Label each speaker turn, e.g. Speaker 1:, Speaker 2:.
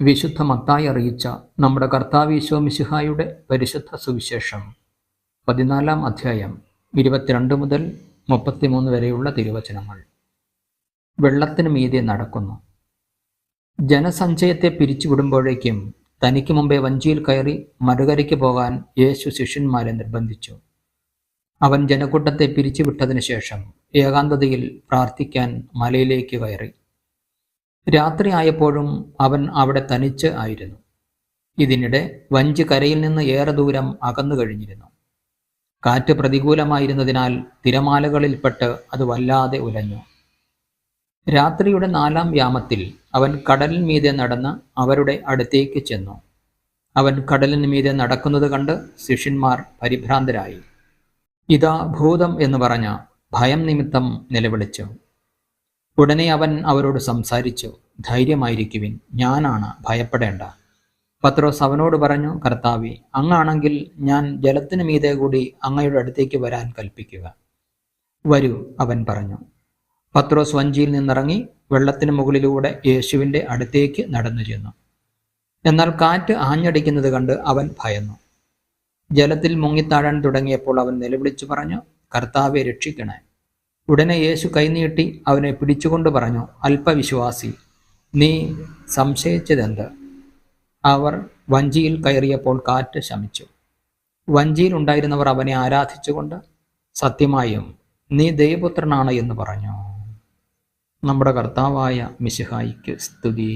Speaker 1: വിശുദ്ധ മത്തായി അറിയിച്ച നമ്മുടെ കർത്താവ് ഈശോ മിശിഹായുടെ പരിശുദ്ധ സുവിശേഷം പതിനാലാം അധ്യായം ഇരുപത്തിരണ്ട് മുതൽ മുപ്പത്തിമൂന്ന് വരെയുള്ള തിരുവചനങ്ങൾ. വെള്ളത്തിന് മീതെ നടക്കുന്നു. ജനസഞ്ചയത്തെ പിരിച്ചുവിടുമ്പോഴേക്കും തനിക്ക് മുമ്പേ വഞ്ചിയിൽ കയറി മറുകരയ്ക്ക് പോകാൻ യേശു ശിഷ്യന്മാരെ നിർബന്ധിച്ചു. അവൻ ജനക്കൂട്ടത്തെ പിരിച്ചുവിട്ടതിനു ശേഷം ഏകാന്തതയിൽ പ്രാർത്ഥിക്കാൻ മലയിലേക്ക് കയറി. രാത്രിയായപ്പോഴും അവൻ അവിടെ തനിച്ച് ആയിരുന്നു. ഇതിനിടെ വഞ്ചി കരയിൽ നിന്ന് ഏറെ ദൂരം അകന്നു കഴിഞ്ഞിരുന്നു. കാറ്റ് പ്രതികൂലമായിരുന്നതിനാൽ തിരമാലകളിൽപ്പെട്ട് അത് വല്ലാതെ ഉലഞ്ഞു. രാത്രിയുടെ നാലാം യാമത്തിൽ അവൻ കടലിൻ മീതെ നടന്ന് അവരുടെ അടുത്തേക്ക് ചെന്നു. അവൻ കടലിന് മീതെ നടക്കുന്നത് കണ്ട് ശിഷ്യന്മാർ പരിഭ്രാന്തരായി. ഇതാ ഭൂതം എന്ന് പറഞ്ഞ ഭയം നിമിത്തം നിലവിളിച്ചു. ഉടനെ അവൻ അവരോട് സംസാരിച്ചു ധൈര്യമായിരിക്കുവിൻ ഞാനാണ് ഭയപ്പെടേണ്ട. പത്രോസ് അവനോട് പറഞ്ഞു കർത്താവി അങ്ങാണെങ്കിൽ ഞാൻ ജലത്തിന് മീതെ കൂടി അങ്ങയുടെ അടുത്തേക്ക് വരാൻ കൽപ്പിക്കുക. വരൂ അവൻ പറഞ്ഞു. പത്രോസ് വഞ്ചിയിൽ നിന്നിറങ്ങി വെള്ളത്തിന് മുകളിലൂടെ യേശുവിന്റെ അടുത്തേക്ക് നടന്നു ചെന്നു. എന്നാൽ കാറ്റ് ആഞ്ഞടിക്കുന്നത് കണ്ട് അവൻ ഭയന്നു. ജലത്തിൽ മുങ്ങിത്താഴാൻ തുടങ്ങിയപ്പോൾ അവൻ നിലവിളിച്ചു പറഞ്ഞു കർത്താവെ രക്ഷിക്കണേ. ഉടനെ യേശു കൈനീട്ടി അവനെ പിടിച്ചുകൊണ്ട് പറഞ്ഞു അല്പവിശ്വാസി നീ സംശയിച്ചതെന്ത്? അവർ വഞ്ചിയിൽ കയറിയപ്പോൾ കാറ്റ് ശമിച്ചു. വഞ്ചിയിൽ ഉണ്ടായിരുന്നവർ അവനെ ആരാധിച്ചുകൊണ്ട് സത്യമായും നീ ദൈവപുത്രനാണ് എന്ന് പറഞ്ഞു. നമ്മുടെ കർത്താവായ മിശിഹായിക്ക് സ്തുതി.